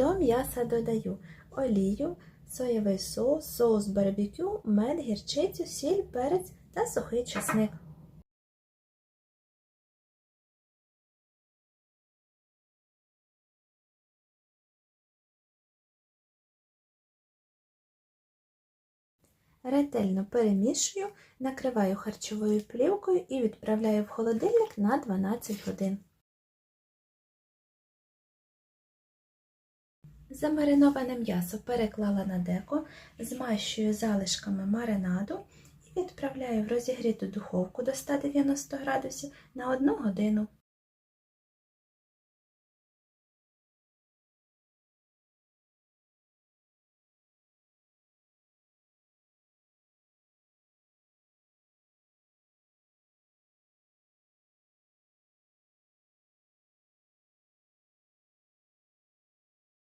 До м'яса додаю олію, соєвий соус, соус барбекю, мед, гірчицю, сіль, перець та сухий чесник. Ретельно перемішую, накриваю харчовою плівкою і відправляю в холодильник на 12 годин. Замариноване м'ясо переклала на деко, змащую залишками маринаду і відправляю в розігріту духовку до 190 градусів на 1 годину.